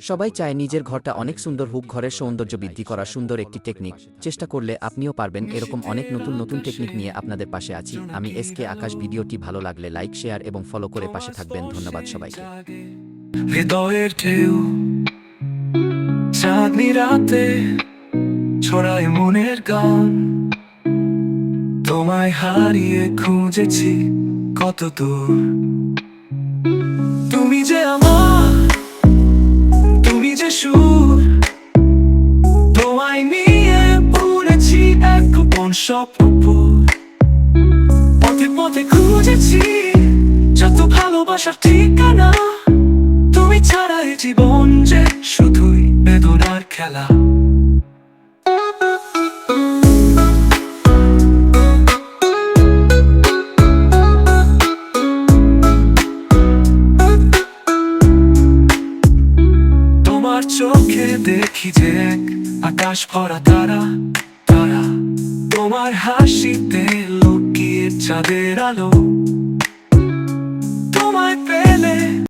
সবাই চায় নিজের ঘরটা অনেক সুন্দর হুক, ঘরের সৌন্দর্য বৃদ্ধি করা সুন্দর একটি টেকনিক চেষ্টা করলে আপনিও পারবেন এরকম অনেক নতুন নতুন টেকনিক নিয়ে আপনাদের পাশে আছি। আমি এস কে আকাশ, ভিডিওটি ভালো লাগলে লাইক শেয়ার এবং ফলো করে পাশে থাকবেন। ধন্যবাদ সবাইকে। হৃদয়ের গান। তোমায় হারিয়ে খুঁজেছি কত দূর পড়েছি এক গোপন স্বপ্নপুর পথে। পথে খুঁজেছি যত ভালোবাসার ঠিকানা। তুমি ছাড়া এ জীবন যে শুধুই বেদনার খেলা। তোমার চোখে দেখি যে আকাশ ভরা তারা। তোমার হাসিতে লুকিয়ে চাঁদের আলো।